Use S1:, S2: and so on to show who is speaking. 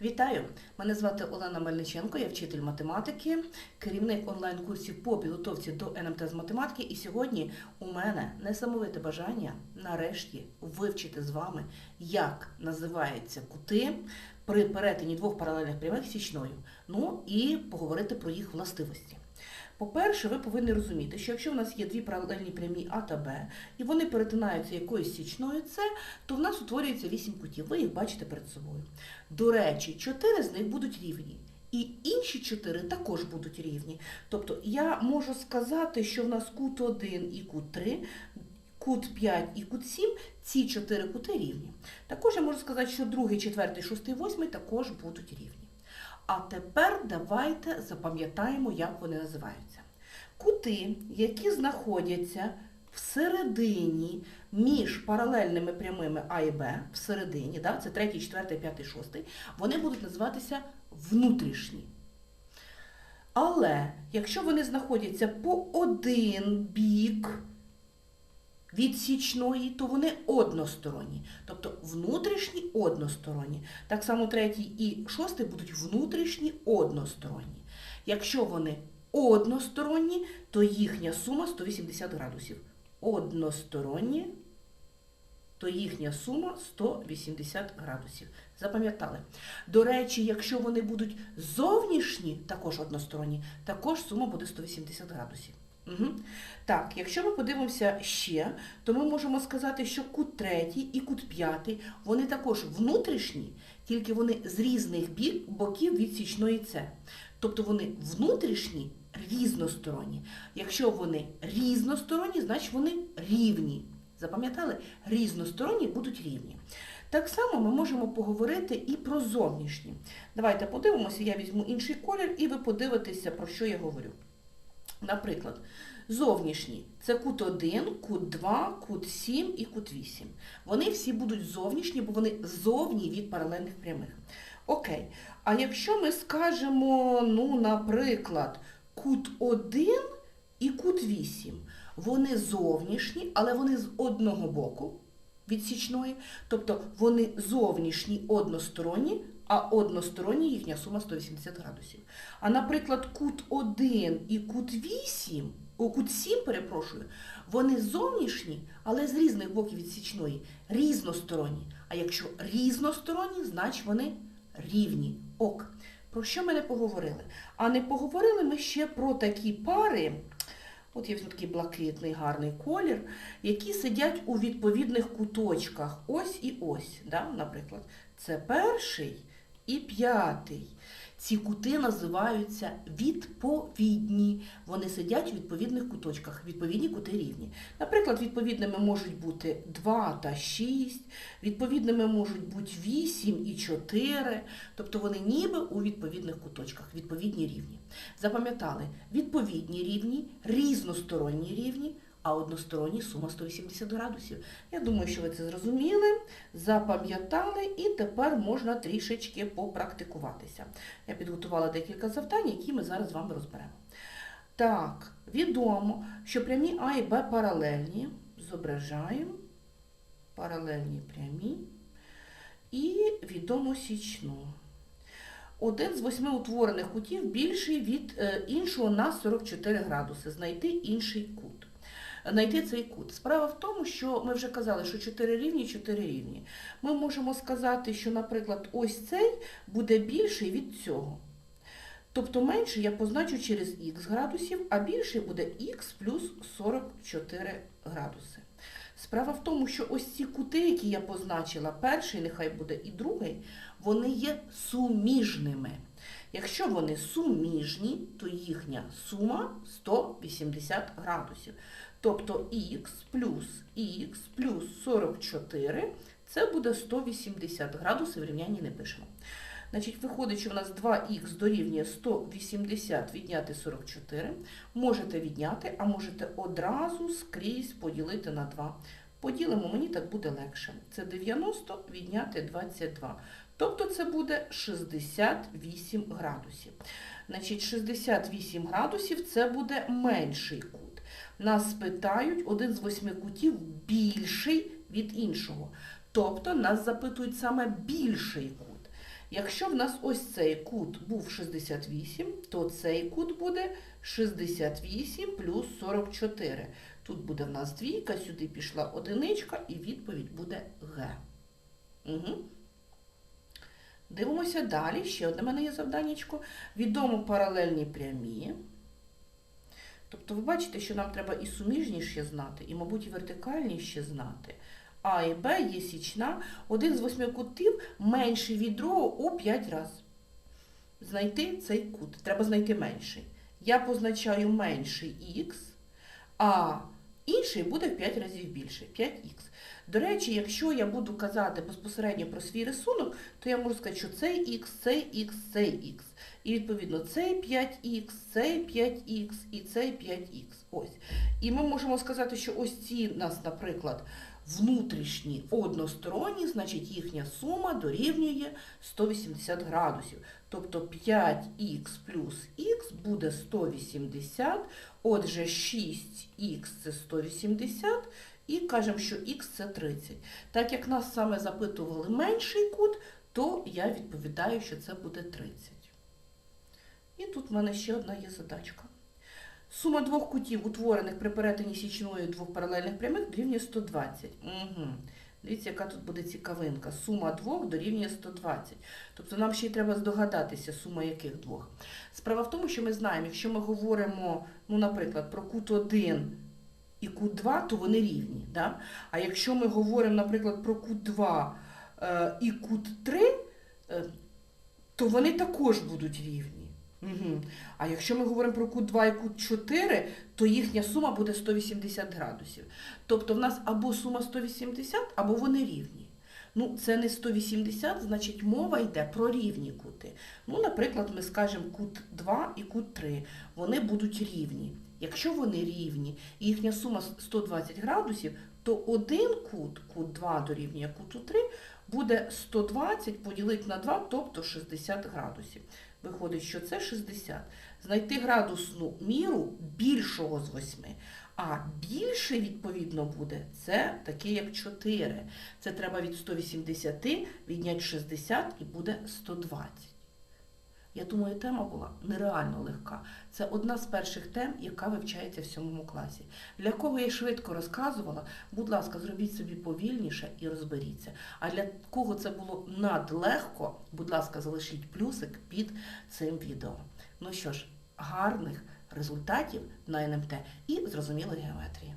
S1: Вітаю! Мене звати Олена Мельниченко, я вчитель математики, керівник онлайн-курсів по підготовці до НМТ з математики. І сьогодні у мене несамовите бажання нарешті вивчити з вами, як називаються кути при перетині двох паралельних прямих січною. Ну і поговорити про їх властивості. По-перше, ви повинні розуміти, що якщо в нас є дві паралельні прямі А та Б, і вони перетинаються якоюсь січною С, то в нас утворюється вісім кутів. Ви їх бачите перед собою. До речі, чотири з них будуть рівні. І інші чотири також будуть рівні. Тобто я можу сказати, що в нас кут 1 і кут 3, кут 5 і кут 7, ці чотири кути рівні. Також я можу сказати, що другий, четвертий, шостий, восьмий також будуть рівні. А тепер давайте запам'ятаємо, як вони називаються. Кути, які знаходяться всередині між паралельними прямими А і Б, всередині, да, це третій, четвертий, п'ятий, шостий, вони будуть називатися внутрішні. Але якщо вони знаходяться по один бік від січної, то вони односторонні. Тобто внутрішні односторонні. Так само третій і шостий будуть внутрішні односторонні. Якщо вони односторонні, то їхня сума 180 градусів. Односторонні, то їхня сума 180 градусів. Запам'ятали. До речі, якщо вони будуть зовнішні, також односторонні, також сума буде 180 градусів. Угу. Так, якщо ми подивимося ще, то ми можемо сказати, що кут третій і кут п'ятий, вони також внутрішні, тільки вони з різних боків від січної С. Тобто вони внутрішні, різносторонні. Якщо вони різносторонні, значить вони рівні. Запам'ятали? Різносторонні будуть рівні. Так само ми можемо поговорити і про зовнішні. Давайте подивимося, я візьму інший колір, і ви подивитеся, про що я говорю. Наприклад, зовнішні це кут 1, кут 2, кут 7 і кут 8. Вони всі будуть зовнішні, бо вони зовні від паралельних прямих. Окей. А якщо ми скажемо, ну, наприклад, кут 1 і кут 8, вони зовнішні, але вони з одного боку від січної, тобто вони зовнішні односторонні, а односторонні їхня сума 180 градусів. А, наприклад, кут 1 і кут 8, о, кут 7, перепрошую, вони зовнішні, але з різних боків від січної, різносторонні. А якщо різносторонні, значить вони рівні. Ок. Про що ми не поговорили? А не поговорили ми ще про такі пари. От є такий блакитний гарний колір, які сидять у відповідних куточках. Ось і ось. Да? Наприклад, це перший і п'ятий. Ці кути називаються відповідні. Вони сидять у відповідних куточках, відповідні кути рівні. Наприклад, відповідними можуть бути 2 та 6, відповідними можуть бути 8 і 4, тобто вони ніби у відповідних куточках, відповідні рівні. Запам'ятали, відповідні рівні, різносторонні рівні, а односторонні сума 180 градусів. Я думаю, що ви це зрозуміли, запам'ятали і тепер можна трішечки попрактикуватися. Я підготувала декілька завдань, які ми зараз з вами розберемо. Так, відомо, що прямі А і Б паралельні. Зображаємо паралельні прямі і відомо січну. Один з восьми утворених кутів більший від е, іншого на 44 градуси. Знайти інший кут. Знайти цей кут. Справа в тому, що ми вже казали, що 4 рівні, 4 рівні. Ми можемо сказати, що, наприклад, ось цей буде більший від цього. Тобто менший я позначу через х градусів, а більший буде х плюс 44 градуси. Справа в тому, що ось ці кути, які я позначила, перший, нехай буде і другий, вони є суміжними. Якщо вони суміжні, то їхня сума 180 градусів. Тобто х плюс х плюс 44 це буде 180 градусів, рівняння не пишемо. Значить, виходить, що в нас 2х дорівнює 180 відняти 44. Можете відняти, а можете одразу скрізь поділити на 2. Поділимо, мені так буде легше. Це 90 відняти 22. Тобто це буде 68 градусів. Значить, 68 градусів це буде менший. Нас питають, один з восьми кутів більший від іншого. Тобто нас запитують саме більший кут. Якщо в нас ось цей кут був 68, то цей кут буде 68 плюс 44. Тут буде в нас двійка, сюди пішла одиничка, і відповідь буде Г. Угу. Дивимося далі. Ще одне мене є завданнячко. Відомо паралельні прямі. Тобто ви бачите, що нам треба і суміжні ще знати, і, мабуть, і вертикальні ще знати. А і Б є січна. Один з восьми кутів менший від другого у 5 разів. Знайти цей кут. Треба знайти менший. Я позначаю менший х, а інший буде в 5 разів більше. 5х. До речі, якщо я буду казати безпосередньо про свій рисунок, то я можу сказати, що цей х, цей х, цей х. І відповідно цей 5х, цей 5х і цей 5х. Ось. І ми можемо сказати, що ось ці у нас, наприклад, внутрішні односторонні, значить їхня сума дорівнює 180 градусів. Тобто 5х плюс х буде 180, отже 6х це 180, і кажемо, що х це 30. Так як нас саме запитували менший кут, то я відповідаю, що це буде 30. І тут в мене ще одна є задачка. Сума двох кутів, утворених при перетині січної двох паралельних прямих, дорівнює 120. Угу. Дивіться, яка тут буде цікавинка. Сума двох дорівнює 120. Тобто нам ще й треба здогадатися, сума яких двох. Справа в тому, що ми знаємо, якщо ми говоримо, ну, наприклад, про кут 1 і кут 2, то вони рівні. Да? А якщо ми говоримо, наприклад, про кут 2 е, і кут 3, е, то вони також будуть рівні. Угу. А якщо ми говоримо про кут 2 і кут 4, то їхня сума буде 180 градусів. Тобто в нас або сума 180, або вони рівні. Ну, це не 180, значить мова йде про рівні кути. Ну, наприклад, ми скажемо кут 2 і кут 3. Вони будуть рівні. Якщо вони рівні і їхня сума 120 градусів, то один кут, кут 2 дорівнює куту 3, буде 120 поділити на 2, тобто 60 градусів. Виходить, що це 60. Знайти градусну міру більшого з 8. А більше, відповідно, буде це таке, як 4. Це треба від 180 відняти 60 і буде 120. Я думаю, тема була нереально легка. Це одна з перших тем, яка вивчається в сьомому класі. Для кого я швидко розказувала, будь ласка, зробіть собі повільніше і розберіться. А для кого це було надлегко, будь ласка, залишіть плюсик під цим відео. Ну що ж, гарних результатів на НМТ і зрозумілої геометрії.